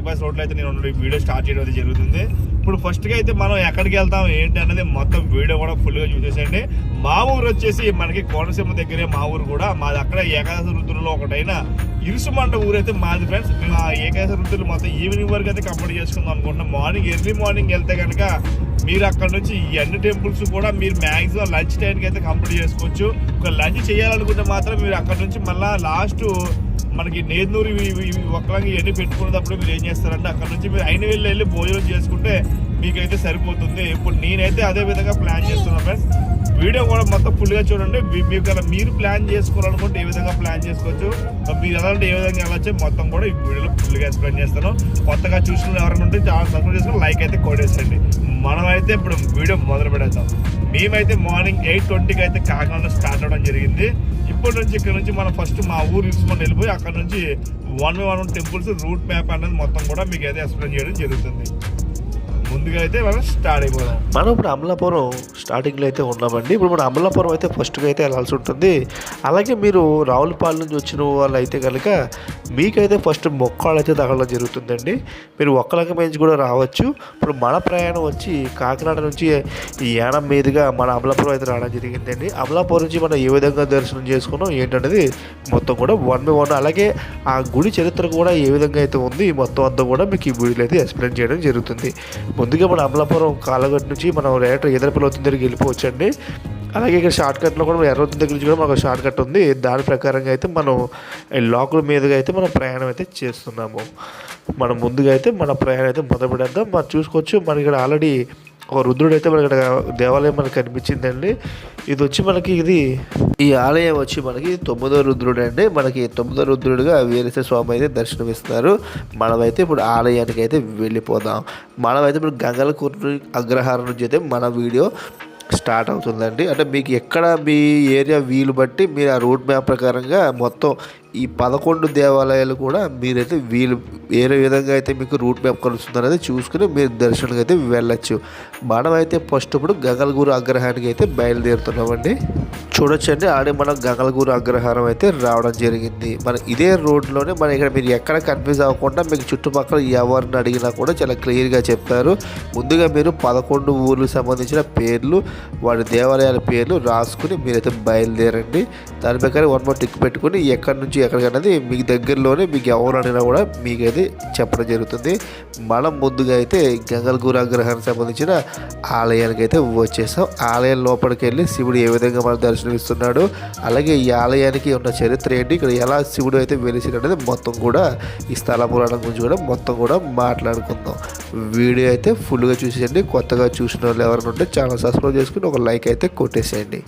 Bypass రోడ్లో అయితే నేను వీడియో స్టార్ట్ చేయడం అయితే జరుగుతుంది. ఇప్పుడు ఫస్ట్గా అయితే మనం ఎక్కడికి వెళ్తాం ఏంటి అనేది మొత్తం వీడియో కూడా ఫుల్గా చూసేసండి మా ఊరు వచ్చేసి మనకి కోనసీమ దగ్గరే మా ఊరు కూడా. మాది అక్కడ ఏకాదశ రుద్రులో ఒకటైన ఇరుసుమంట ఊరైతే మాది ఫ్రెండ్స్ మేము ఆ ఏకాదశ రుద్రులు మొత్తం ఈవినింగ్ వరకు అయితే కంప్లీట్ చేసుకుందాం అనుకుంటున్నాం. మార్నింగ్ ఎర్లీ మార్నింగ్ వెళ్తే కనుక మీరు అక్కడ నుంచి ఈ అన్ని టెంపుల్స్ కూడా మీరు మ్యాక్సిమం లంచ్ టైంకి అయితే కంప్లీట్ చేసుకోవచ్చు. ఒక లంచ్ చేయాలనుకుంటే మాత్రం మీరు అక్కడ నుంచి మళ్ళీ లాస్ట్ మనకి నేదనూరు ఒక్కలంగా ఇవన్నీ పెట్టుకున్నప్పుడు మీరు ఏం చేస్తారంటే అక్కడ నుంచి మీరు అయిన వెళ్ళి వెళ్ళి భోజనం చేసుకుంటే మీకైతే సరిపోతుంది. ఇప్పుడు నేనైతే అదే విధంగా ప్లాన్ చేస్తున్నాను ఫ్రెండ్స్ వీడియో కూడా మొత్తం ఫుల్గా చూడండి. మీకు అలా మీరు ప్లాన్ చేసుకోవాలనుకుంటే ఏ విధంగా ప్లాన్ చేసుకోవచ్చు? మీరు ఎలా అంటే ఏ విధంగా వెళ్ళచ్చు? మొత్తం కూడా ఈ వీడియోలో ఫుల్గా ఎక్స్ప్లెయిన్ చేస్తాను. కొత్తగా చూసిన ఎవరైనా ఉంటే చాలా సబ్స్క్రైబ్ చేసుకుని లైక్ అయితే కొట్టేసండి మనం అయితే ఇప్పుడు వీడియో మొదలు పెడతాం మేమైతే మార్నింగ్ ఎయిట్ ట్వంటీకి అయితే కాకినాడలో స్టార్ట్ అవ్వడం జరిగింది. ఇప్పటి నుంచి ఇక్కడ నుంచి మనం ఫస్ట్ మా ఊరు తీసుకొని వెళ్ళిపోయి అక్కడ నుంచి one by one temples route map అనేది మొత్తం కూడా మీకు అయితే ఎక్స్ప్లెయిన్ చేయడం జరుగుతుంది. ముందుగా అయితే మనం స్టార్ట్ అయిపోదాం. మనం ఇప్పుడు అమలాపురం స్టార్టింగ్లో అయితే ఉన్నామండి. ఇప్పుడు మనం అమలాపురం అయితే ఫస్ట్గా అయితే వెళ్ళాల్సి ఉంటుంది. అలాగే మీరు రావులపాలెం నుంచి వచ్చిన వాళ్ళు అయితే కనుక మీకైతే ఫస్ట్ మొక్కలు అయితే తగలడం జరుగుతుందండి. మీరు ఒక్కలకి మేంచి కూడా రావచ్చు. ఇప్పుడు మన ప్రయాణం వచ్చి కాకినాడ నుంచి ఈ యానం మీదుగా మన అమలాపురం అయితే రావడం జరిగిందండి. అమలాపురం నుంచి మనం ఏ విధంగా దర్శనం చేసుకున్నాం ఏంటనేది మొత్తం కూడా వన్ బై వన్ అలాగే ఆ గుడి చరిత్ర కూడా ఏ విధంగా అయితే ఉంది మొత్తం అంతా కూడా మీకు ఈ వీడియోలో అయితే ఎక్స్ప్లెయిన్ చేయడం జరుగుతుంది. ముందుగా మన అమలాపురం కాలగట్ నుంచి మనం రేట ఎదరపల్లి దగ్గరికి వెళ్ళిపోవచ్చండి. అలాగే ఇక్కడ షార్ట్ కట్లో కూడా ఎర్రవతి దగ్గర నుంచి కూడా మనకు షార్ట్ కట్ ఉంది. దాని ప్రకారంగా అయితే మనం లాకుల లోకల్ మీదుగా అయితే మనం ప్రయాణం అయితే చేస్తున్నాము. మనం ముందుగా అయితే మన ప్రయాణం అయితే మొదలు మనం చూసుకోవచ్చు మనకి ఇక్కడ ఆల్రెడీ ఒక రుద్రుడు అయితే మనకి ఇక్కడ దేవాలయం మనకు కనిపించిందండి. ఇది వచ్చి మనకి ఇది ఈ ఆలయం వచ్చి మనకి తొమ్మిదో రుద్రుడు అండి. మనకి తొమ్మిదో రుద్రుడుగా వీరేశ్వర స్వామి అయితే దర్శనమిస్తారు. మనమైతే ఇప్పుడు ఆలయానికి అయితే వెళ్ళిపోదాం. మనమైతే ఇప్పుడు గంగల కూర్పు అగ్రహారం నుంచి అయితే మన వీడియో స్టార్ట్ అవుతుందండి. అంటే మీకు ఎక్కడ మీ ఏరియా వీలు బట్టి మీరు ఆ రూట్ మ్యాప్ ప్రకారంగా మొత్తం ఈ పదకొండు దేవాలయాలు కూడా మీరైతే వీలు వేరే విధంగా అయితే మీకు రూట్ మ్యాప్ కలుస్తుంది చూసుకుని మీరు దర్శనానికి అయితే వెళ్ళచ్చు. మనమైతే ఫస్ట్ ఇప్పుడు గగల్గూరు అగ్రహానికి అయితే బయలుదేరుతున్నామండి. చూడొచ్చండి ఆడే మనం గంగలగూరు అగ్రహారం అయితే రావడం జరిగింది. మన ఇదే రోడ్లోనే మన ఇక్కడ మీరు ఎక్కడ కన్ఫ్యూజ్ అవ్వకుండా మీకు చుట్టుపక్కల ఎవరిని అడిగినా కూడా చాలా క్లియర్గా చెప్పారు. ముందుగా మీరు పదకొండు ఊర్లకు సంబంధించిన పేర్లు వాడి దేవాలయాల పేర్లు రాసుకుని మీరైతే బయలుదేరండి. దాని ప్రకారం వన్ మోర్ టిక్ పెట్టుకుని ఎక్కడి నుంచి ఎక్కడికన్నది మీకు దగ్గరలోనే మీకు ఎవరు అడిగినా కూడా మీకైతే చెప్పడం జరుగుతుంది. మనం ముందుగా అయితే గంగల్గూర అగ్రహానికి సంబంధించిన ఆలయానికి అయితే వచ్చేసాం. ఆలయం లోపలికి వెళ్ళి శివుడు ఏ విధంగా మనం దర్శనం ఇస్తున్నాడు అలాగే ఈ ఆలయానికి ఉన్న చరిత్ర ఏంటి ఇక్కడ ఎలా శివుడు అయితే వెలిసినది మొత్తం కూడా ఈ స్థల పురాణం గురించి కూడా మొత్తం కూడా మాట్లాడుకుందాం. వీడియో అయితే ఫుల్గా చూసేయండి. కొత్తగా చూసిన వాళ్ళు ఎవరైనా ఉంటే ఛానల్ సబ్స్క్రైబ్ చేసుకుని ఒక లైక్ అయితే కొట్టేసేయండి.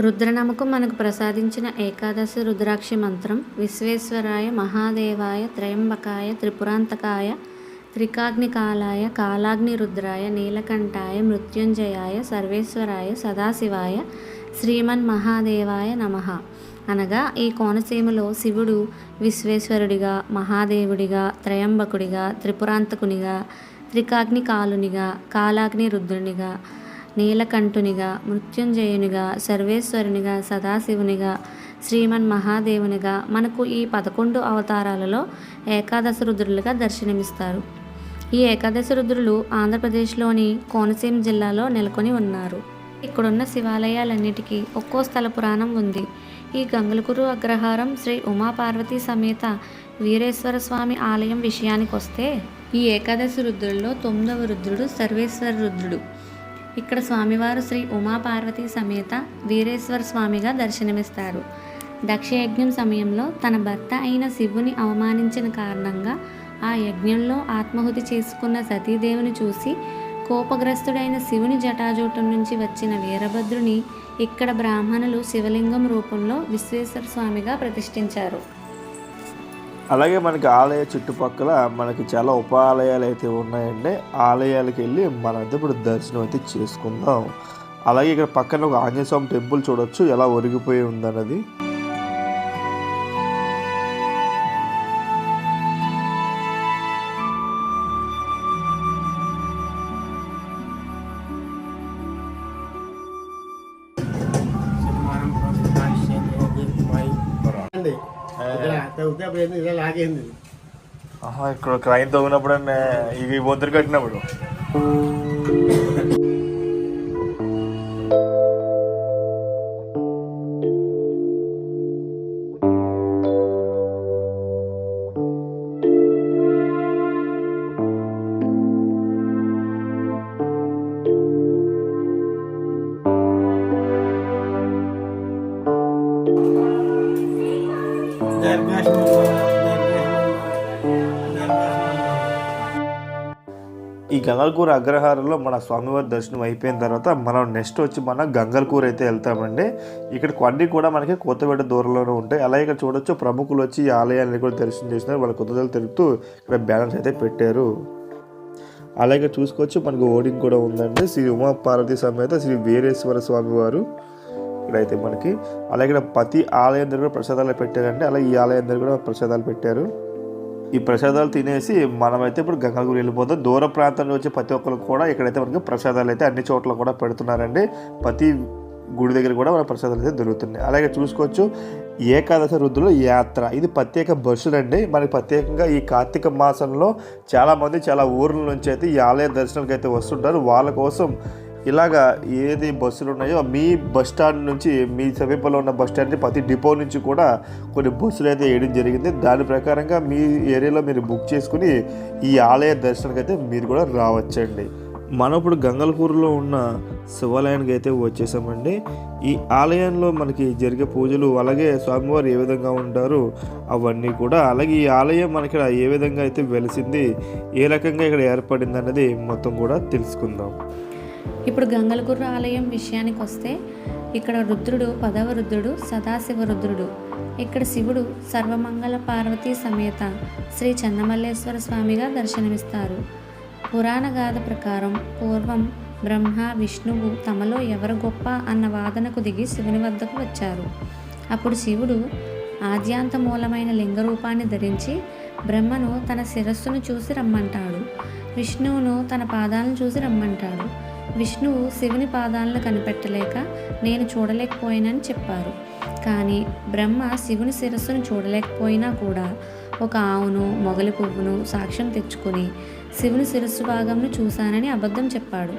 రుద్రనమకు మనకు ప్రసాదించిన ఏకాదశి రుద్రాక్షి మంత్రం విశ్వేశ్వరాయ మహాదేవాయ త్రయంబకాయ త్రిపురాంతకాయ త్రికాగ్నికాలాయ కాలాగ్ని రుద్రాయ నీలకంఠాయ మృత్యుంజయాయ సర్వేశ్వరాయ సదాశివాయ శ్రీమన్ మహాదేవాయ నమః. అనగా ఈ కోనసీమలో శివుడు విశ్వేశ్వరుడిగా మహాదేవుడిగా త్రయంబకుడిగా త్రిపురాంతకునిగా త్రికాగ్ని కాలునిగా కాలాగ్ని రుద్రునిగా నీలకంఠునిగా మృత్యుంజయునిగా సర్వేశ్వరునిగా సదాశివునిగా శ్రీమన్ మహాదేవునిగా మనకు ఈ పదకొండు అవతారాలలో ఏకాదశ రుద్రులుగా దర్శనమిస్తారు. ఈ ఏకాదశ రుద్రులు ఆంధ్రప్రదేశ్లోని కోనసీమ జిల్లాలో నెలకొని ఉన్నారు. ఇక్కడున్న శివాలయాలన్నిటికీ ఒక్కో స్థల పురాణం ఉంది. ఈ గంగులకురు అగ్రహారం శ్రీ ఉమాపార్వతీ సమేత వీరేశ్వర స్వామి ఆలయం విషయానికొస్తే ఈ ఏకాదశి రుద్రుల్లో తొమ్మిదవ రుద్రుడు సర్వేశ్వర రుద్రుడు. ఇక్కడ స్వామివారు శ్రీ ఉమాపార్వతి సమేత వీరేశ్వర స్వామిగా దర్శనమిస్తారు. దక్షయజ్ఞం సమయంలో తన భర్త అయిన శివుని అవమానించిన కారణంగా ఆ యజ్ఞంలో ఆత్మాహుతి చేసుకున్న సతీదేవిని చూసి కోపగ్రస్తుడైన శివుని జటాజూటం నుంచి వచ్చిన వీరభద్రుని ఇక్కడ బ్రాహ్మణులు శివలింగం రూపంలో విశ్వేశ్వర స్వామిగా ప్రతిష్ఠించారు. అలాగే మనకి ఆలయ చుట్టుపక్కల మనకి చాలా ఉప ఆలయాలు అయితే ఉన్నాయండి. ఆలయాలకు వెళ్ళి మనమైతే ఇప్పుడు దర్శనం అయితే చేసుకుందాం. అలాగే ఇక్కడ పక్కన ఒక ఆంజనేయ స్వామి టెంపుల్ చూడొచ్చు ఎలా ఒరిగిపోయి ఉందన్నది. తవ్వితే ఇలా లాగేంది ఇక్కడ క్రైన్ తవ్వినప్పుడు ఇవి బొద్దురు కట్టినప్పుడు. గంగల్కూర అగ్రహారంలో మన స్వామివారి దర్శనం అయిపోయిన తర్వాత మనం నెక్స్ట్ వచ్చి మన గంగల్కూర అయితే వెళ్తామండి. ఇక్కడ కొన్ని కూడా మనకి కొత్తపేట దూరంలోనే ఉంటాయి. అలాగే ఇక్కడ చూడొచ్చు ప్రముఖులు వచ్చి ఈ ఆలయాన్ని కూడా దర్శనం చేసినారు వాళ్ళ కొత్తదలు తిరుగుతూ ఇక్కడ బ్యానర్స్ అయితే పెట్టారు. అలాగే చూసుకోవచ్చు మనకు ఓడింగ్ కూడా ఉందండి. శ్రీ ఉమాపార్వతి సమేత శ్రీ వీరేశ్వర స్వామి వారు ఇక్కడైతే మనకి. అలాగే ఇక్కడ ప్రతి ఆలయం దగ్గర కూడా ప్రసాదాలు పెట్టారండి. అలాగే ఈ ఆలయం దగ్గర కూడా ప్రసాదాలు పెట్టారు. ఈ ప్రసాదాలు తినేసి మనమైతే ఇప్పుడు గంగలగూరు వెళ్ళిపోతాం. దూర ప్రాంతం నుంచి వచ్చే ప్రతి ఒక్కరికి కూడా ఇక్కడైతే మనకి ప్రసాదాలు అయితే అన్ని చోట్ల కూడా పెడుతున్నారండి. ప్రతి గుడి దగ్గర కూడా మన ప్రసాదాలు అయితే దొరుకుతున్నాయి. అలాగే చూసుకోవచ్చు ఏకాదశి రుద్రుల యాత్ర. ఇది ప్రత్యేక బస్సులండి. మనకి ప్రత్యేకంగా ఈ కార్తీక మాసంలో చాలామంది చాలా ఊర్ల నుంచి అయితే ఈ ఆలయ దర్శనానికి అయితే వస్తుంటారు. వాళ్ళ కోసం ఇలాగా ఏది బస్సులు ఉన్నాయో మీ బస్ స్టాండ్ నుంచి మీ సమీపంలో ఉన్న బస్ స్టాండ్ ప్రతి డిపో నుంచి కూడా కొన్ని బస్సులు అయితే వేయడం జరిగింది. దాని ప్రకారంగా మీ ఏరియాలో మీరు బుక్ చేసుకుని ఈ ఆలయ దర్శనానికి అయితే మీరు కూడా రావచ్చండి. మనం ఇప్పుడు గంగల్పూర్లో ఉన్న శివాలయానికి అయితే వచ్చేసామండి. ఈ ఆలయంలో మనకి జరిగే పూజలు అలాగే స్వామివారు ఏ విధంగా ఉంటారు అవన్నీ కూడా అలాగే ఈ ఆలయం మనకి ఇక్కడ ఏ విధంగా అయితే వెలిసింది ఏ రకంగా ఇక్కడ ఏర్పడింది అన్నది మొత్తం కూడా తెలుసుకుందాం. ఇప్పుడు గంగలగుర్ర ఆలయం విషయానికి వస్తే ఇక్కడ రుద్రుడు పదవ రుద్రుడు సదాశివ రుద్రుడు. ఇక్కడ శివుడు సర్వమంగళ పార్వతీ సమేత శ్రీ చందమల్లేశ్వర స్వామిగా దర్శనమిస్తారు. పురాణ గాథ ప్రకారం పూర్వం బ్రహ్మ విష్ణువు తమలో ఎవరు గొప్ప అన్న వాదనకు దిగి శివుని వద్దకు వచ్చారు. అప్పుడు శివుడు ఆద్యాంత మూలమైన లింగ రూపాన్ని ధరించి బ్రహ్మను తన శిరస్సును చూసి రమ్మంటాడు. విష్ణువును తన పాదాలను చూసి రమ్మంటాడు. విష్ణువు శివుని పాదాలను కనిపెట్టలేక నేను చూడలేకపోయానని చెప్పారు. కానీ బ్రహ్మ శివుని శిరస్సును చూడలేకపోయినా కూడా ఒక ఆవును మొగలి పువ్వును సాక్ష్యం తెచ్చుకొని శివుని శిరస్సు భాగంను చూశానని అబద్ధం చెప్పాడు.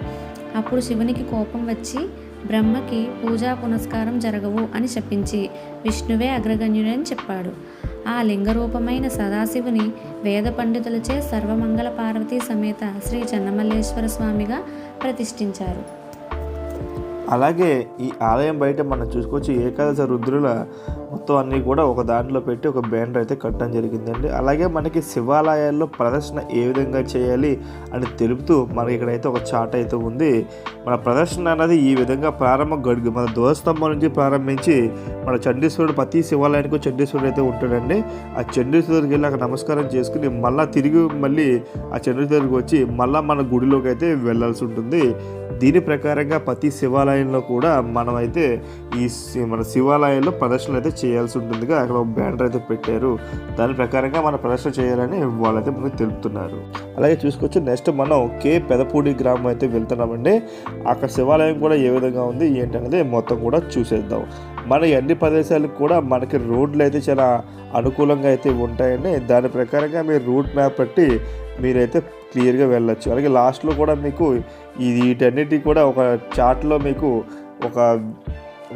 అప్పుడు శివునికి కోపం వచ్చి బ్రహ్మకి పూజా పునస్కారం జరగవు అని శపించి విష్ణువే అగ్రగణ్యుడని చెప్పాడు. ఆ లింగరూపమైన సదాశివుని వేద పండితులచే సర్వమంగళ పార్వతీ సమేత శ్రీ చెన్నమల్లేశ్వర స్వామిగా ప్రతిష్ఠించారు. అలాగే ఈ ఆలయం బయట మనం చూసుకోవచ్చు ఏకాదశ రుద్రుల మొత్తం అన్నీ కూడా ఒక దాంట్లో పెట్టి ఒక బ్యానర్ అయితే కట్టడం జరిగిందండి. అలాగే మనకి శివాలయాల్లో ప్రదర్శన ఏ విధంగా చేయాలి అని తెలుపుతూ మనకి ఇక్కడైతే ఒక చాట్ అయితే ఉంది. మన ప్రదర్శన అనేది ఈ విధంగా ప్రారంభ గడుగు మన ధ్వజస్తంభం నుంచి ప్రారంభించి మన చండీశ్వరుడు ప్రతి శివాలయానికి చండీశ్వరుడు అయితే ఉంటాడండి. ఆ చండీశ్వరుడికి వెళ్ళి అక్కడ నమస్కారం చేసుకుని మళ్ళీ తిరిగి మళ్ళీ ఆ చండీశ్వరుడికి వచ్చి మళ్ళీ మన గుడిలోకి అయితే వెళ్ళాల్సి ఉంటుంది. దీని ప్రకారంగా ప్రతి శివాలయంలో కూడా మనమైతే ఈ మన శివాలయంలో ప్రదర్శనలు అయితే చేయాల్సి ఉంటుందిగా. అక్కడ ఒక బ్యానర్ అయితే పెట్టారు. దాని ప్రకారంగా మన ప్రదర్శన చేయాలని వాళ్ళైతే మనకు తెలుపుతున్నారు. అలాగే చూసుకోవచ్చు నెక్స్ట్ మనం కే పెదపూడి గ్రామం అయితే వెళ్తున్నామండి. అక్కడ శివాలయం కూడా ఏ విధంగా ఉంది ఏంటనేది మొత్తం కూడా చూసేద్దాం. మన అన్ని ప్రదేశాలకు కూడా మనకి రోడ్లు అయితే చాలా అనుకూలంగా అయితే ఉంటాయండి. దాని ప్రకారంగా మీరు రూట్ మ్యాప్ పెట్టి మీరైతే క్లియర్గా వెళ్ళొచ్చు. అలాగే లాస్ట్లో కూడా మీకు ఇది వీటన్నిటి కూడా ఒక చార్ట్లో మీకు ఒక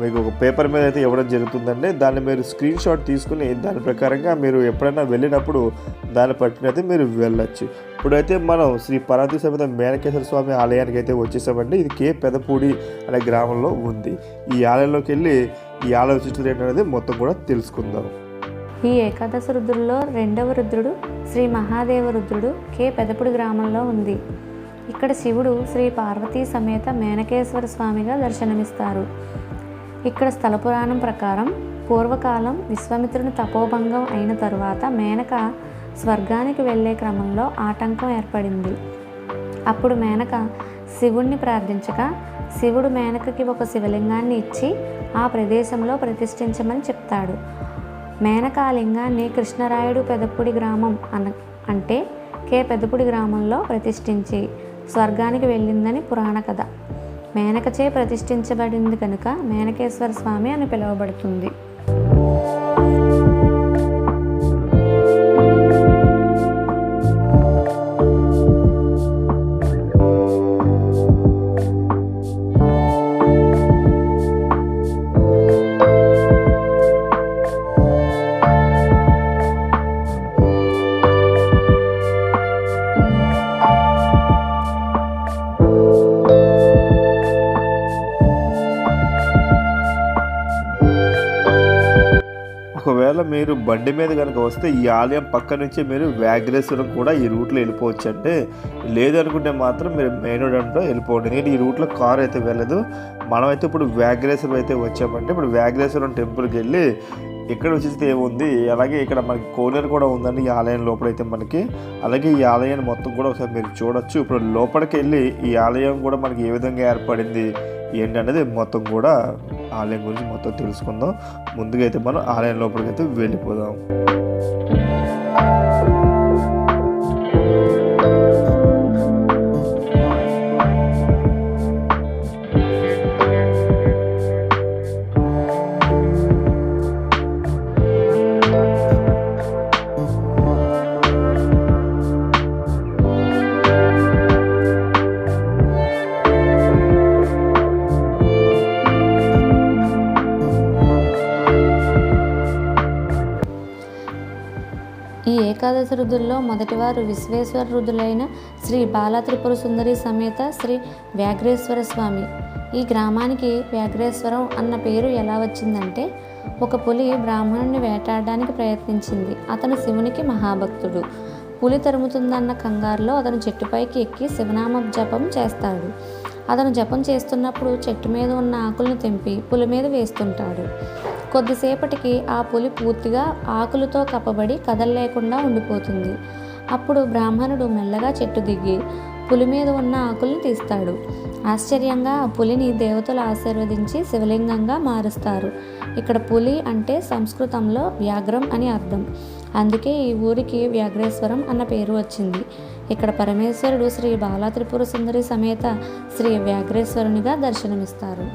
మీకు ఒక పేపర్ మీద అయితే ఇవ్వడం జరుగుతుందండి. దాన్ని మీరు స్క్రీన్ షాట్ తీసుకుని దాని ప్రకారంగా మీరు ఎప్పుడైనా వెళ్ళినప్పుడు దాన్ని పట్టుకుని అయితే మీరు వెళ్ళొచ్చు. ఇప్పుడైతే మనం శ్రీ పరాతి సమేత మేనకేశ్వర స్వామి ఆలయానికి అయితే వచ్చేసామండి. ఇది కే పెదపూడి అనే గ్రామంలో ఉంది. ఈ ఆలయంలోకి వెళ్ళి ఈ ఆలయ విశిష్టత ఏంటనేది మొత్తం కూడా తెలుసుకుందాం. ఈ ఏకాదశ రుద్రుల్లో రెండవ రుద్రుడు శ్రీ మహాదేవ రుద్రుడు కే పెదపుడి గ్రామంలో ఉంది. ఇక్కడ శివుడు శ్రీ పార్వతీ సమేత మేనకేశ్వర స్వామిగా దర్శనమిస్తారు. ఇక్కడ స్థల పురాణం ప్రకారం పూర్వకాలం విశ్వామిత్రుని తపోభంగం అయిన తరువాత మేనక స్వర్గానికి వెళ్ళే క్రమంలో ఆటంకం ఏర్పడింది. అప్పుడు మేనక శివుణ్ణి ప్రార్థించగా శివుడు మేనకకి ఒక శివలింగాన్ని ఇచ్చి ఆ ప్రదేశంలో ప్రతిష్ఠించమని చెప్తాడు. మేనక ఆ లింగాన్ని కృష్ణరాయుడు పెదపుడి గ్రామం అన అంటే కే పెదపుడి గ్రామంలో ప్రతిష్ఠించి స్వర్గానికి వెళ్ళిందని పురాణ కథ. మేనకచే ప్రతిష్ఠించబడింది కనుక మేనకేశ్వర స్వామి అని పిలువబడుతుంది. బండి మీద కనుక వస్తే ఈ ఆలయం పక్క నుంచి మీరు వ్యాఘ్రేశ్వరం కూడా ఈ రూట్లో వెళ్ళిపోవచ్చు అంటే లేదనుకుంటే మాత్రం మీరు మెయిన్ రోడ్ అంటే వెళ్ళిపోండి. ఎందుకంటే ఈ రూట్లో కార్ అయితే వెళ్ళదు. మనమైతే ఇప్పుడు వ్యాఘ్రేశ్వరం అయితే వచ్చామంటే ఇప్పుడు వ్యాఘ్రేశ్వరం టెంపుల్కి వెళ్ళి ఇక్కడ వచ్చేసి ఏముంది? అలాగే ఇక్కడ మనకి కోనేరు కూడా ఉందండి. ఈ ఆలయం లోపలైతే మనకి. అలాగే ఈ ఆలయాన్ని మొత్తం కూడా ఒకసారి మీరు చూడొచ్చు. ఇప్పుడు లోపలికి వెళ్ళి ఈ ఆలయం కూడా మనకి ఏ విధంగా ఏర్పడింది ఏంటి అనేది మొత్తం కూడా ఆలయం గురించి మొత్తం తెలుసుకుందాం. ముందుగా అయితే మనం ఆలయం లోపలికి అయితే వెళ్ళిపోదాం. రుద్రుల్లో మొదటివారు విశ్వేశ్వర రుద్రులైన శ్రీ బాలత్రిపుర సుందరి సమేత శ్రీ వ్యాఘ్రేశ్వర స్వామి. ఈ గ్రామానికి వ్యాఘ్రేశ్వరం అన్న పేరు ఎలా వచ్చిందంటే ఒక పులి బ్రాహ్మణుని వేటాడడానికి ప్రయత్నించింది. అతను శివునికి మహాభక్తుడు. పులి తరుముతుందన్న కంగారులో అతను చెట్టుపైకి ఎక్కి శివనామ జపం చేస్తాడు. అతను జపం చేస్తున్నప్పుడు చెట్టు మీద ఉన్న ఆకులను తెంపి పులి మీద వేస్తుంటాడు. కొద్దిసేపటికి ఆ పులి పూర్తిగా ఆకులతో కప్పబడి కదలలేకుండా ఉండిపోతుంది. అప్పుడు బ్రాహ్మణుడు మెల్లగా చెట్టు దిగి పులి మీద ఉన్న ఆకులను తీస్తాడు. ఆశ్చర్యంగా ఆ పులిని దేవతలు ఆశీర్వదించి శివలింగంగా మారుస్తారు. ఇక్కడ పులి అంటే సంస్కృతంలో వ్యాఘ్రం అని అర్థం. అందుకే ఈ ఊరికి వ్యాఘ్రేశ్వరం అన్న పేరు వచ్చింది. ఇక్కడ పరమేశ్వరుడు శ్రీ బాలా త్రిపుర సుందరి సమేత శ్రీ వ్యాఘ్రేశ్వరునిగా దర్శనమిస్తారు.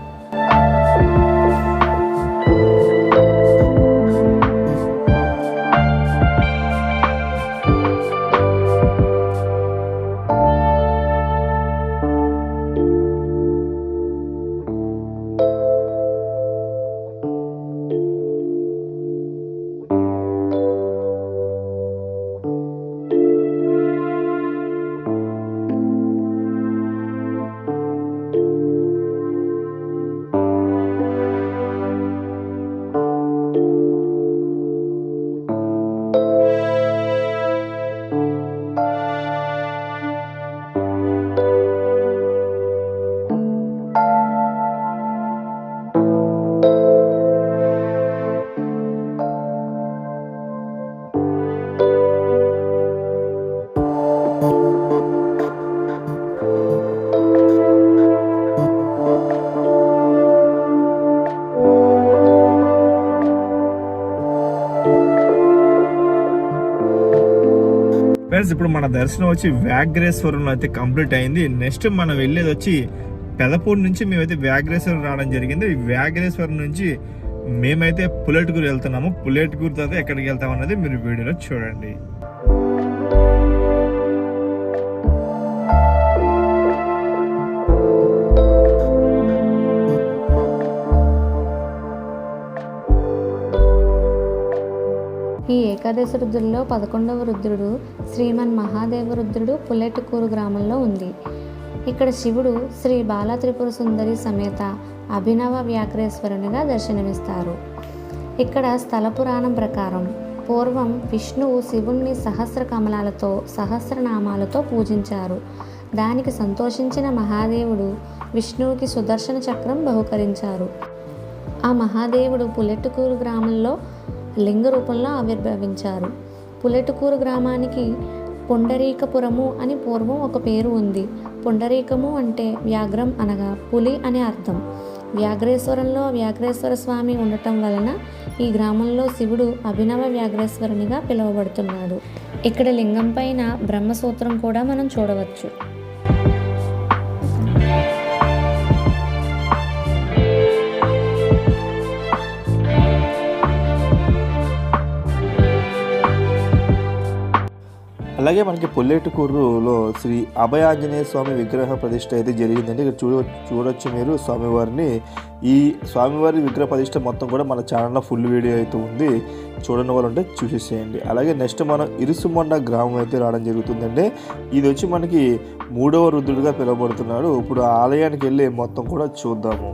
ఫ్రెండ్స్ ఇప్పుడు మన దర్శనం వచ్చి వ్యాఘ్రేశ్వరం అయితే కంప్లీట్ అయింది. నెక్స్ట్ మనం వెళ్ళేది వచ్చి పెదపూడి నుంచి మేమైతే వ్యాఘ్రేశ్వరం రావడం జరిగింది. ఈ వ్యాఘ్రేశ్వరం నుంచి మేమైతే పుల్లెటూరు వెళ్తున్నాము. పుల్లెటూరు ఎక్కడికి వెళ్తాం అన్నది మీరు వీడియోలో చూడండి. ఈ ఏకాదశి రుద్రుల్లో పదకొండవ రుద్రుడు శ్రీమన్ మహాదేవ రుద్రుడు పుల్లెట్టుకూరు గ్రామంలో ఉంది. ఇక్కడ శివుడు శ్రీ బాలత్రిపుర సుందరి సమేత అభినవ వ్యాఘ్రేశ్వరునిగా దర్శనమిస్తారు. ఇక్కడ స్థల పురాణం ప్రకారం పూర్వం విష్ణువు శివుణ్ణి సహస్ర కమలాలతో సహస్రనామాలతో పూజించారు. దానికి సంతోషించిన మహాదేవుడు విష్ణువుకి సుదర్శన చక్రం బహుకరించారు. ఆ మహాదేవుడు పులెట్టుకూరు గ్రామంలో లింగ రూపంలో ఆవిర్భవించారు. పులెట్టుకూరు గ్రామానికి పుండరీకపురము అని పూర్వం ఒక పేరు ఉంది. పుండరీకము అంటే వ్యాఘ్రం అనగా పులి అనే అర్థం. వ్యాఘ్రేశ్వరంలో వ్యాఘ్రేశ్వర స్వామి ఉండటం వలన ఈ గ్రామంలో శివుడు అభినవ వ్యాఘ్రేశ్వరునిగా పిలువబడుతున్నాడు. ఇక్కడ లింగం పైన బ్రహ్మసూత్రం కూడా మనం చూడవచ్చు. అలాగే మనకి పొల్లేటికూరులో శ్రీ అభయాంజనేయ స్వామి విగ్రహ ప్రతిష్ట అయితే జరిగిందండి. ఇక్కడ చూడ చూడొచ్చు మీరు స్వామివారిని. ఈ స్వామివారి విగ్రహ ప్రతిష్ట మొత్తం కూడా మన ఛానల్లో ఫుల్ వీడియో అయితే ఉంది. చూడని వాళ్ళు ఉంటే చూసేసేయండి. అలాగే నెక్స్ట్ మనం ఇరుసుమండ గ్రామం అయితే రావడం జరుగుతుందండి. ఇది వచ్చి మనకి మూడవ రుద్రుడిగా పిలువబడుతున్నాడు. ఇప్పుడు ఆలయానికి వెళ్ళి మొత్తం కూడా చూద్దాము.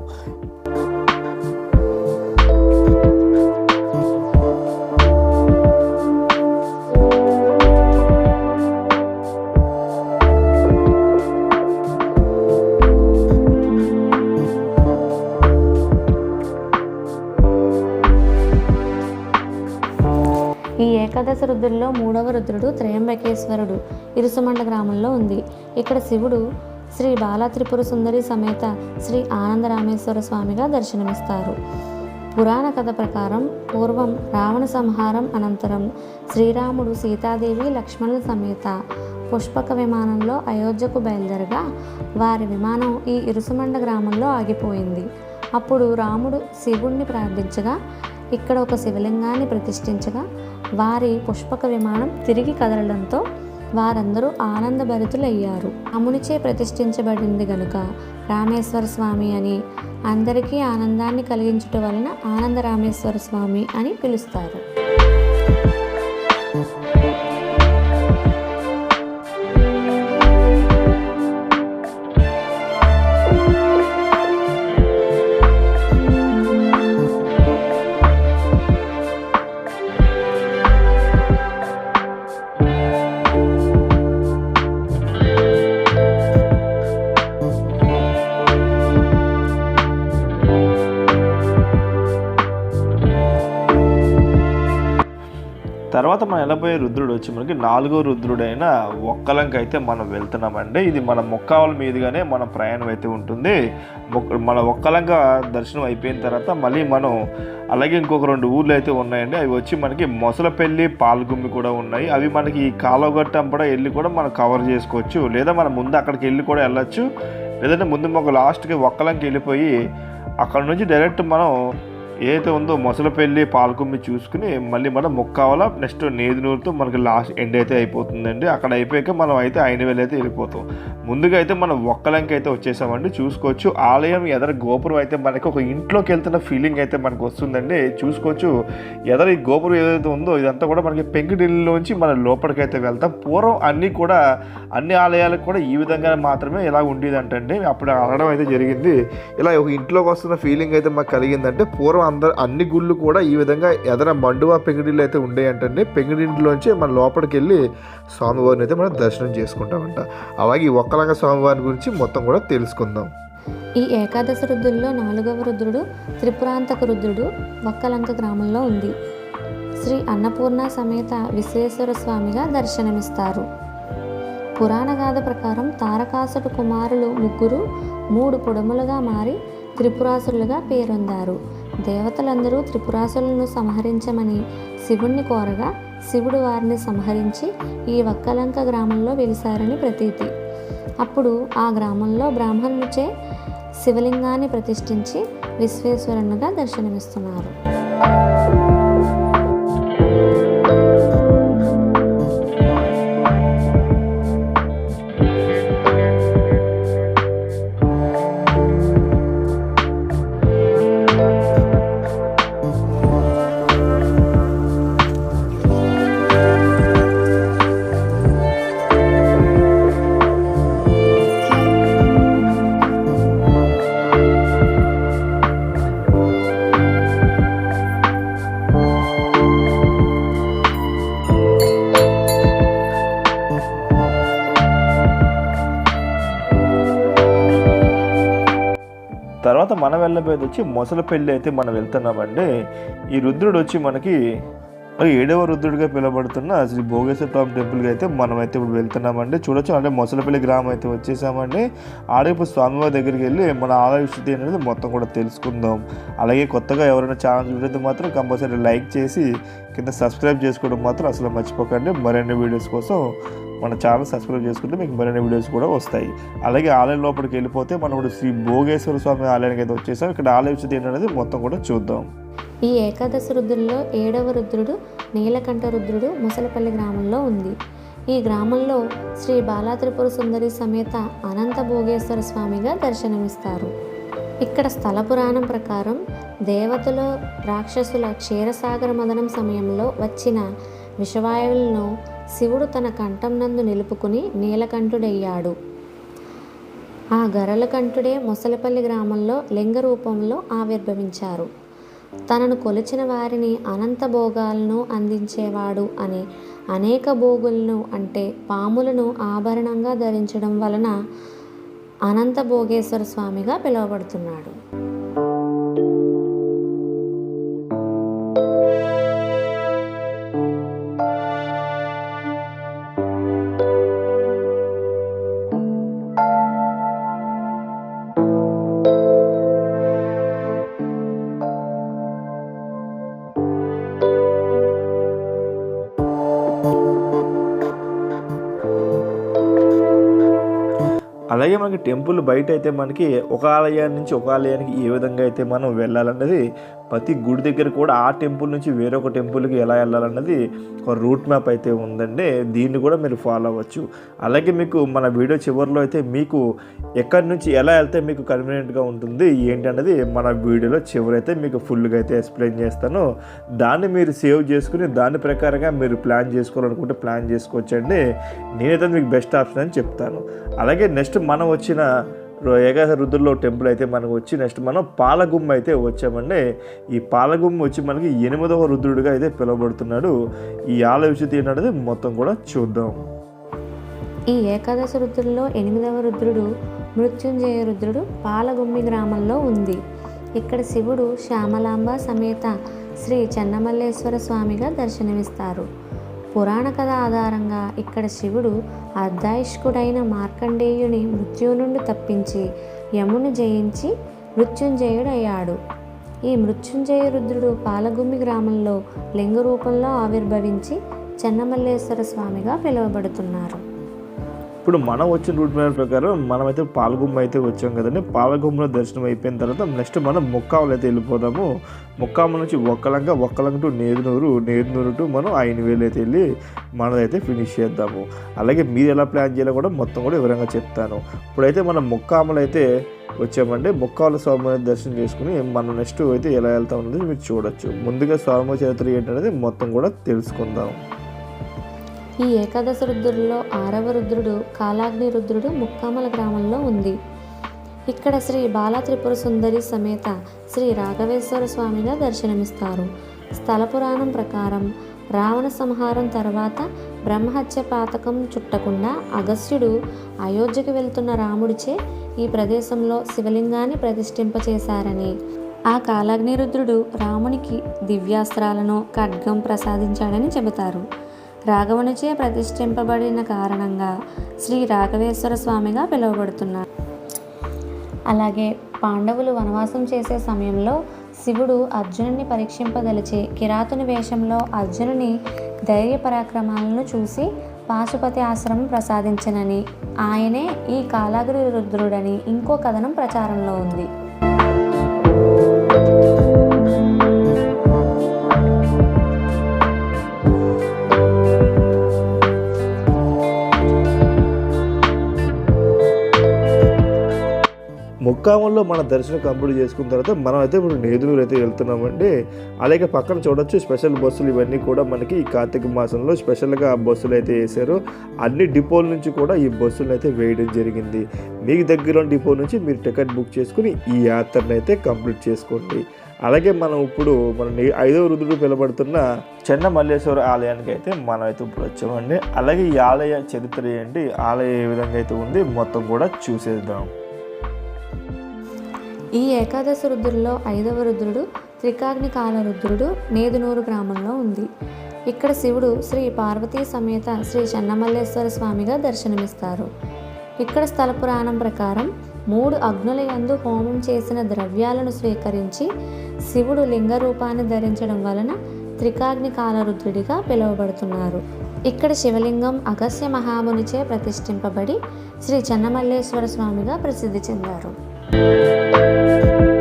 ఏకాదశ రుద్రుల్లో మూడవ రుద్రుడు త్రయంబకేశ్వరుడు. ఇరుసుమండ గ్రామంలో ఉంది. ఇక్కడ శివుడు శ్రీ బాలత్రిపుర సుందరి సమేత శ్రీ ఆనందరామేశ్వర స్వామిగా దర్శనమిస్తారు. పురాణ కథ ప్రకారం పూర్వం రావణ సంహారం అనంతరం శ్రీరాముడు సీతాదేవి లక్ష్మణుల సమేత పుష్పక విమానంలో అయోధ్యకు బయలుదేరగా వారి విమానం ఈ ఇరుసుమండ గ్రామంలో ఆగిపోయింది. అప్పుడు రాముడు శివుణ్ణి ప్రార్థించగా ఇక్కడ ఒక శివలింగాన్ని ప్రతిష్ఠించగా వారి పుష్పక విమానం తిరిగి కదలడంతో వారందరూ ఆనందభరితులయ్యారు. అమునిచే ప్రతిష్ఠించబడింది గనుక రామేశ్వర స్వామి అని అందరికీ ఆనందాన్ని కలిగించుట వలన ఆనంద రామేశ్వర స్వామి అని పిలుస్తారు. తర్వాత మనం వెళ్ళబోయే రుద్రుడు వచ్చి మనకి నాలుగో రుద్రుడైన ఒక్కలంకి అయితే మనం వెళ్తున్నామండి. ఇది మన మొక్కావల మీదుగానే మన ప్రయాణం అయితే ఉంటుంది. మన ఒక్కలంక దర్శనం అయిపోయిన తర్వాత మళ్ళీ మనం అలాగే ఇంకొక రెండు ఊర్లు అయితే ఉన్నాయండి. అవి వచ్చి మనకి మొసలపల్లి పాల్గుమ్మి కూడా ఉన్నాయి. అవి మనకి ఈ కాలువగట్టం కూడా వెళ్ళి కూడా మనం కవర్ చేసుకోవచ్చు. లేదా మనం ముందు అక్కడికి వెళ్ళి కూడా వెళ్ళొచ్చు. లేదంటే ముందు ఒక లాస్ట్కి ఒక్కలంకి వెళ్ళిపోయి అక్కడ నుంచి డైరెక్ట్ మనం ఏదైతే ఉందో మొసలపల్లి పాలకుమ్మి చూసుకుని మళ్ళీ మనం మొక్కావాల నెక్స్ట్ నేదునూరుతో మనకి లాస్ట్ ఎండ్ అయితే అయిపోతుందండి. అక్కడ అయిపోయాక మనం అయితే అయినవేలు అయితే వెళ్ళిపోతాం. ముందుగా అయితే మనం ఒక్కలంకి అయితే వచ్చేసామండి. చూసుకోవచ్చు. ఆలయం ఎదర గోపురం అయితే మనకి ఒక ఇంట్లోకి వెళ్తున్న ఫీలింగ్ అయితే మనకు వస్తుందండి. చూసుకోవచ్చు. ఎదర ఈ గోపురం ఏదైతే ఉందో ఇదంతా కూడా మనకి పెంకుటిల్లోంచి మన లోపలికైతే వెళ్తాం. పూర్వం అన్నీ కూడా అన్ని ఆలయాలకు కూడా ఈ విధంగా మాత్రమే ఇలా ఉండేదంటండి. అప్పుడు అనడం అయితే జరిగింది. ఇలా ఒక ఇంట్లోకి వస్తున్న ఫీలింగ్ అయితే మాకు కలిగిందంటే పూర్వం అందరు అన్ని గుళ్ళు కూడా ఈ విధంగా ఎదర మండువా పెంగిడిలు అయితే ఉండేయంటండి. పెంగిడింటిలోంచి మన లోపలికి వెళ్ళి స్వామివారిని అయితే మనం దర్శనం చేసుకుంటామంట. అలాగే ఈ ఒక్కలంగా స్వామివారి గురించి మొత్తం కూడా తెలుసుకుందాం. ఈ ఏకాదశ రుద్రుల్లో నాలుగవ రుద్రుడు త్రిపురాంతక రుద్రుడు ఒక్కలంక గ్రామంలో ఉంది. శ్రీ అన్నపూర్ణ సమేత విశ్వేశ్వర స్వామిగా దర్శనమిస్తారు. పురాణగాథ ప్రకారం తారకాసుడు కుమారులు ముగ్గురు మూడు పొడములుగా మారి త్రిపురాసురులుగా పేరొందారు. దేవతలందరూ త్రిపురాసులను సంహరించమని శివుణ్ణి కోరగా శివుడు వారిని సంహరించి ఈ వక్కలంక గ్రామంలో వెలిశారని ప్రతీతి. అప్పుడు ఆ గ్రామంలో బ్రాహ్మణులచే శివలింగాన్ని ప్రతిష్ఠించి విశ్వేశ్వరునిగా దర్శనమిస్తున్నారు. తర్వాత మనం వెళ్ళబోయేది వచ్చి మొసలి పెళ్ళి అయితే మనం వెళ్తున్నామండి. ఈ రుద్రుడు వచ్చి మనకి ఏడవ రుద్రుడిగా పిలువబడుతున్న శ్రీ భోగేశ్వర స్వామి టెంపుల్కి అయితే మనమైతే ఇప్పుడు వెళ్తున్నామండి. చూడొచ్చు అంటే మొసలపల్లి గ్రామం అయితే వచ్చేసామండి. ఆడ ఇప్పుడు స్వామివారి దగ్గరికి వెళ్ళి మన ఆలయ స్థితి అనేది మొత్తం కూడా తెలుసుకుందాం. అలాగే కొత్తగా ఎవరైనా ఛానల్ చూడేది మాత్రం కంపల్సరీ లైక్ చేసి కింద సబ్స్క్రైబ్ చేసుకోవడం మాత్రం అసలు మర్చిపోకండి. మరిన్ని వీడియోస్ కోసం మన ఛానల్ సబ్స్క్రైబ్ చేసుకుంటే మీకు మరిన్ని వీడియోస్ కూడా వస్తాయి. అలాగే ఆలయం లోపలికి వెళ్ళిపోతే మనం ఇప్పుడు శ్రీ భోగేశ్వర స్వామి ఆలయానికి అయితే వచ్చేసాం. ఇక్కడ ఆలయ స్థితి ఏంటనేది మొత్తం కూడా చూద్దాం. ఈ ఏకాదశి రుద్రుల్లో ఏడవ రుద్రుడు నీలకంఠ రుద్రుడు ముసలపల్లి గ్రామంలో ఉంది. ఈ గ్రామంలో శ్రీ బాలాత్రిపుర సుందరి సమేత అనంత భోగేశ్వర స్వామిగా దర్శనమిస్తారు. ఇక్కడ స్థల పురాణం ప్రకారం దేవతలు రాక్షసుల క్షీరసాగర మదనం సమయంలో వచ్చిన విషవాయువులను శివుడు తన కంఠం నందు నిలుపుకుని నీలకంఠుడయ్యాడు. ఆ గరళకంఠుడే ముసలపల్లి గ్రామంలో లింగ రూపంలో ఆవిర్భవించారు. తనను కొలిచిన వారిని అనంత భోగాలను అందించేవాడు అని అనేక భోగులను అంటే పాములను ఆభరణంగా ధరించడం వలన అనంత భోగేశ్వర స్వామిగా పిలువబడుతున్నాడు. మనకి టెంపుల్ బయట అయితే మనకి ఒక ఆలయాన్ని నుంచి ఒక ఆలయానికి ఏ విధంగా అయితే మనం వెళ్ళాలన్నది ప్రతి గుడి దగ్గర కూడా ఆ టెంపుల్ నుంచి వేరొక టెంపుల్కి ఎలా వెళ్ళాలన్నది ఒక రూట్ మ్యాప్ అయితే ఉందండి. దీన్ని కూడా మీరు ఫాలో అవ్వచ్చు. అలాగే మీకు మన వీడియో చివరిలో అయితే మీకు ఎక్కడి నుంచి ఎలా వెళ్తే మీకు కన్వీనియంట్గా ఉంటుంది ఏంటి అన్నది మన వీడియోలో చివరైతే మీకు ఫుల్గా అయితే ఎక్స్ప్లెయిన్ చేస్తాను. దాన్ని మీరు సేవ్ చేసుకుని దాని ప్రకారంగా మీరు ప్లాన్ చేసుకోవాలనుకుంటే ప్లాన్ చేసుకోవచ్చండి. నేనైతే మీకు బెస్ట్ ఆప్షన్ అని చెప్తాను. అలాగే నెక్స్ట్ మనం వచ్చిన ఏకాదశ రుద్రులో టెంపుల్ అయితే మనకు వచ్చి నెక్స్ట్ మనం పాలగుమ్మ అయితే వచ్చామండి. ఈ పాలగుమ్మ వచ్చి మనకి ఎనిమిదవ రుద్రుడిగా అయితే పిలువబడుతున్నాడు. ఈ ఆలయ విషయం ఏంటనేది మొత్తం కూడా చూద్దాం. ఈ ఏకాదశ రుద్రుల్లో ఎనిమిదవ రుద్రుడు మృత్యుంజయ రుద్రుడు పాలగుమ్మి గ్రామంలో ఉంది. ఇక్కడ శివుడు శ్యామలాంబ సమేత శ్రీ చెన్నమల్లేశ్వర స్వామిగా దర్శనమిస్తారు. పురాణ కథ ఆధారంగా ఇక్కడ శివుడు అర్ధాయుష్కుడైన మార్కండేయుని మృత్యు నుండి తప్పించి యముని జయించి మృత్యుంజయుడయ్యాడు. ఈ మృత్యుంజయ రుద్రుడు పాలగుమ్మి గ్రామంలో లింగ రూపంలో ఆవిర్భవించి చెన్నమల్లేశ్వర స్వామిగా పిలువబడుతున్నారు. ఇప్పుడు మనం వచ్చిన రూట్ మ్యాప్ ప్రకారం మనమైతే పాలగుమ్మ అయితే వచ్చాం కదండి. పాలగుమ్మలో దర్శనం అయిపోయిన తర్వాత నెక్స్ట్ మనం ముక్కాములు అయితే వెళ్ళిపోదాము. ముక్కాము నుంచి ఒక్కలంక ఒక్కలంక టు నేదునూరు నేదునూరు టు మనం ఐదు వేలు అయితే వెళ్ళి మనదైతే ఫినిష్ చేద్దాము. అలాగే మీరు ఎలా ప్లాన్ చేయాలో కూడా మొత్తం కూడా వివరంగా చెప్తాను. ఇప్పుడైతే మనం ముక్కాములు అయితే వచ్చామండి. ముక్కాల స్వామి దర్శనం చేసుకుని మనం నెక్స్ట్ అయితే ఎలా వెళ్తాం అనేది మీరు చూడొచ్చు. ముందుగా స్వామి చరిత్ర ఏంటనేది మొత్తం కూడా తెలుసుకుందాం. ఈ ఏకాదశ రుద్రుల్లో ఆరవ రుద్రుడు కాలాగ్ని రుద్రుడు ముక్కామల గ్రామంలో ఉంది. ఇక్కడ శ్రీ బాల త్రిపుర సుందరి సమేత శ్రీ రాఘవేశ్వర స్వామిగా దర్శనమిస్తారు. స్థల పురాణం ప్రకారం రావణ సంహారం తర్వాత బ్రహ్మహత్య పాతకం చుట్టకుండా అగస్త్యుడు అయోధ్యకు వెళ్తున్న రాముడిచే ఈ ప్రదేశంలో శివలింగాన్ని ప్రతిష్ఠింపచేశారని. ఆ కాలాగ్నిరుద్రుడు రామునికి దివ్యాస్త్రాలను ఖడ్గం ప్రసాదించాడని చెబుతారు. రాఘవునిచే ప్రతిష్ఠింపబడిన కారణంగా శ్రీ రాఘవేశ్వర స్వామిగా పిలువబడుతున్నారు. అలాగే పాండవులు వనవాసం చేసే సమయంలో శివుడు అర్జునుని పరీక్షింపదలిచి కిరాతుని వేషంలో అర్జునుని ధైర్య పరాక్రమాలను చూసి పాశుపతి ఆశ్రమం ప్రసాదించనని. ఆయనే ఈ కాలాగ్రి రుద్రుడని ఇంకో కథనం ప్రచారంలో ఉంది. ముక్కామంలో మన దర్శనం కంప్లీట్ చేసుకున్న తర్వాత మనం అయితే ఇప్పుడు నేదునూరు అయితే వెళ్తున్నామండి. అలాగే పక్కన చూడొచ్చు స్పెషల్ బస్సులు ఇవన్నీ కూడా మనకి ఈ కార్తీక మాసంలో స్పెషల్గా బస్సులు అయితే వేశారు. అన్ని డిపోల నుంచి కూడా ఈ బస్సులు అయితే వేయడం జరిగింది. మీకు దగ్గర ఉన్న డిపో నుంచి మీరు టికెట్ బుక్ చేసుకుని ఈ యాత్రను అయితే కంప్లీట్ చేసుకోండి. అలాగే మనం ఇప్పుడు మన ఐదవ రుద్రుడు పిలువబడుతున్న చెన్న మల్లేశ్వర ఆలయానికి అయితే మనం అయితే ఇప్పుడు వచ్చామండి. అలాగే ఈ ఆలయ చరిత్ర ఏంటి? ఆలయం ఏ విధంగా అయితే ఉంది? మొత్తం కూడా చూసేద్దాం. ఈ ఏకాదశ రుద్రుల్లో ఐదవ రుద్రుడు త్రికాగ్నికాల రుద్రుడు నేదునూరు గ్రామంలో ఉంది. ఇక్కడ శివుడు శ్రీ పార్వతీ సమేత శ్రీ చెన్నమల్లేశ్వర స్వామిగా దర్శనమిస్తారు. ఇక్కడ స్థల పురాణం ప్రకారం మూడు అగ్నుల యందు హోమం చేసిన ద్రవ్యాలను స్వీకరించి శివుడు లింగ రూపాన్ని ధరించడం వలన త్రికాగ్ని కాలరుద్రుడిగా పిలువబడుతున్నారు. ఇక్కడ శివలింగం అగస్య మహామునిచే ప్రతిష్ఠింపబడి శ్రీ చెన్నమల్లేశ్వర స్వామిగా ప్రసిద్ధి చెందారు. అలాగే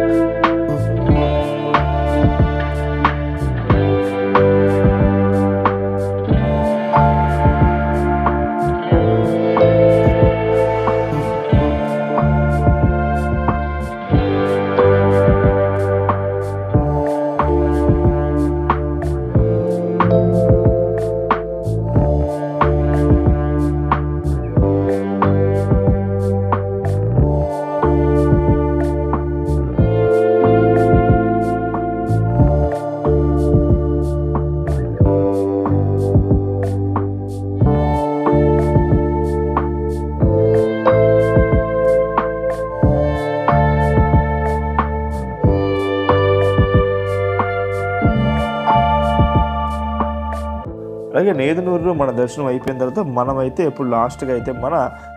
నేదునూరులో మన దర్శనం అయిపోయిన తర్వాత మనమైతే ఇప్పుడు లాస్ట్గా అయితే మన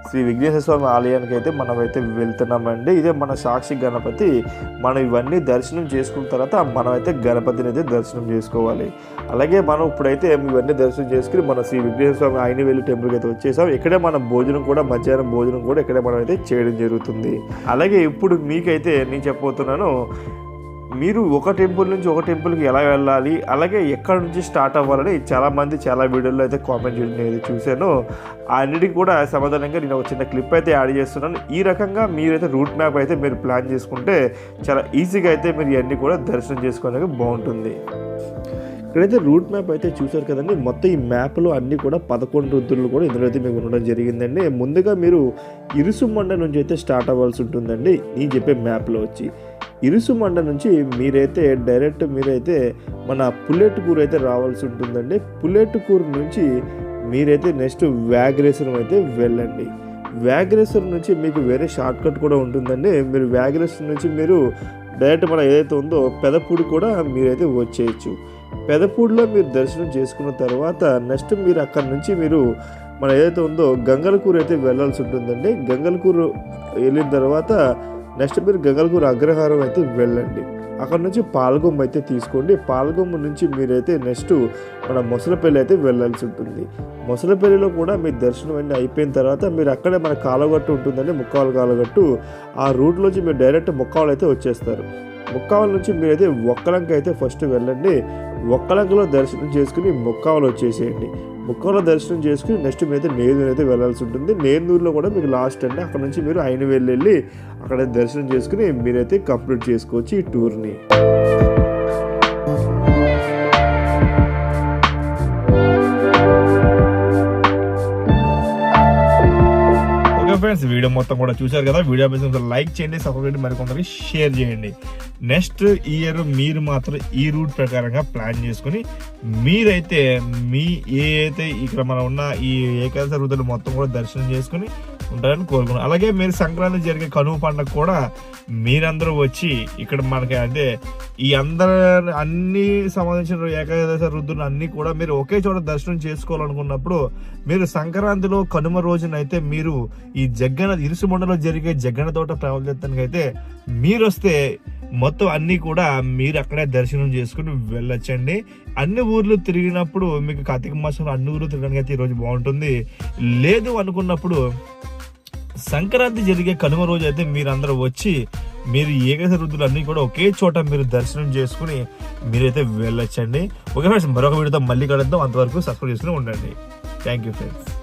శ్రీ విఘ్నేశ్వర స్వామి ఆలయానికి అయితే మనమైతే వెళ్తున్నామండి. ఇదే మన సాక్షి గణపతి. మనం ఇవన్నీ దర్శనం చేసుకున్న తర్వాత మనమైతే గణపతిని అయితే దర్శనం చేసుకోవాలి. అలాగే మనం ఇప్పుడైతే ఇవన్నీ దర్శనం చేసుకుని మన శ్రీ విఘ్నేశ్వర స్వామి ఆయన వెళ్ళి టెంపుల్కి అయితే వచ్చేసాం. ఇక్కడే మన భోజనం కూడా మధ్యాహ్నం భోజనం కూడా ఇక్కడే మనం అయితే చేయడం జరుగుతుంది. అలాగే ఇప్పుడు మీకైతే నేను చెప్పబోతున్నాను మీరు ఒక టెంపుల్ నుంచి ఒక టెంపుల్కి ఎలా వెళ్ళాలి? అలాగే ఎక్కడ నుంచి స్టార్ట్ అవ్వాలని చాలామంది చాలా వీడియోల్లో అయితే కామెంట్ చేయడం నేను చూశాను. ఆ అన్నిటికీ కూడా సమాధానంగా నేను ఒక చిన్న క్లిప్ అయితే యాడ్ చేస్తున్నాను. ఈ రకంగా మీరైతే రూట్ మ్యాప్ అయితే మీరు ప్లాన్ చేసుకుంటే చాలా ఈజీగా అయితే మీరు ఇవన్నీ కూడా దర్శనం చేసుకోవడానికి బాగుంటుంది. ఇక్కడైతే రూట్ మ్యాప్ అయితే చూసారు కదండి. మొత్తం ఈ మ్యాప్లో అన్నీ కూడా పదకొండు రుద్దులు కూడా ఇందులో అయితే మీకు ఉండడం జరిగిందండి. ముందుగా మీరు ఇరుసుమండ నుంచి అయితే స్టార్ట్ అవ్వాల్సి ఉంటుందండి. నేను చెప్పే మ్యాప్లో వచ్చి. ఇరుసుమండ నుంచి మీరైతే డైరెక్ట్ మీరైతే మన పుల్లెట్కూరు అయితే రావాల్సి ఉంటుందండి. పుల్లెట్కూరు నుంచి మీరైతే నెక్స్ట్ వ్యాగ్రేశ్వరం అయితే వెళ్ళండి. వ్యాగ్రేశ్వరం నుంచి మీకు వేరే షార్ట్ కట్ కూడా ఉంటుందండి. మీరు వ్యాగ్రేశ్వరం నుంచి మీరు డైరెక్ట్ మన ఏదైతే ఉందో పెదపూడి కూడా మీరైతే వచ్చేయచ్చు. పెదపూడిలో మీరు దర్శనం చేసుకున్న తర్వాత నెక్స్ట్ మీరు అక్కడ నుంచి మీరు మన ఏదైతే ఉందో గంగలకూరు అయితే వెళ్ళాల్సి ఉంటుందండి. గంగలకూరు వెళ్ళిన తర్వాత నెక్స్ట్ మీరు గంగలకూరు అగ్రహారం అయితే వెళ్ళండి. అక్కడ నుంచి పాల్గొమ్మ అయితే తీసుకోండి. పాల్గొమ్మ నుంచి మీరైతే నెక్స్ట్ మన మొసలపల్లి అయితే వెళ్ళాల్సి ఉంటుంది. మొసలపల్లిలో కూడా మీ దర్శనం అన్నీ అయిపోయిన తర్వాత మీరు అక్కడే మన కాలగట్టు ఉంటుందండి ముక్కాలు కాలగట్టు ఆ రూట్లోంచి మీరు డైరెక్ట్ ముక్కాలు అయితే వచ్చేస్తారు. ముక్కావల నుంచి మీరైతే ఒక్కలంక అయితే ఫస్ట్ వెళ్ళండి. ఒక్కలంకలో దర్శనం చేసుకుని ముక్కావలు వచ్చేసేయండి. ముక్కావలో దర్శనం చేసుకుని నెక్స్ట్ మీరైతే నేదూరు అయితే వెళ్ళాల్సి ఉంటుంది. నేదూరులో కూడా మీకు లాస్ట్ అండి. అక్కడ నుంచి మీరు అయిన వెళ్ళి అక్కడ దర్శనం చేసుకుని మీరైతే కంప్లీట్ చేసుకోవచ్చు ఈ టూర్ని. ఫ్రెండ్స్ వీడియో మొత్తం కూడా చూశారు కదా? వీడియో మీద లైక్ చేయండి సబ్స్క్రైబ్ మరి కొందరికి షేర్ చేయండి. నెక్స్ట్ ఇయర్ మీరు మాత్రం ఈ రూట్ ప్రకారంగా ప్లాన్ చేసుకుని మీరైతే మీ ఏ అయితే ఇక్కడ మనం ఉన్న ఈ ఏకాదశి రుద్రులు మొత్తం కూడా దర్శనం చేసుకుని ఉంటారని కోరుకున్నాను అలాగే మీరు సంక్రాంతి జరిగే కనుమ పండుగ కూడా మీరందరూ వచ్చి ఇక్కడ మనకి అంటే ఈ అందరు అన్ని సంబంధించిన ఏకాదశ రుద్రులు అన్ని కూడా మీరు ఒకే చోట దర్శనం చేసుకోవాలనుకున్నప్పుడు మీరు సంక్రాంతిలో కనుమ రోజునైతే మీరు ఈ జగ్గన ఇరుసుమండలో జరిగే జగ్గన తోట ప్రావల్యత్తానికి అయితే మీరు వస్తే మొత్తం అన్నీ కూడా మీరు అక్కడే దర్శనం చేసుకుని వెళ్ళొచ్చండి. అన్ని ఊర్లు తిరిగినప్పుడు మీకు కార్తీక మాసంలో అన్ని ఊర్లు తిరగడానికి అయితే ఈరోజు బాగుంటుంది. లేదు అనుకున్నప్పుడు సంక్రాంతి జరిగే కనుమ రోజు అయితే మీరందరూ వచ్చి మీరు ఏకైక రుద్దులు కూడా ఒకే చోట మీరు దర్శనం చేసుకుని మీరైతే వెళ్ళొచ్చండి. ఓకే ఫ్రెండ్స్ మరొక వీడియోతో మళ్ళీ కలుద్దాం. అంతవరకు సబ్స్క్రైబ్ చేసుకుని ఉండండి. Thank you friends.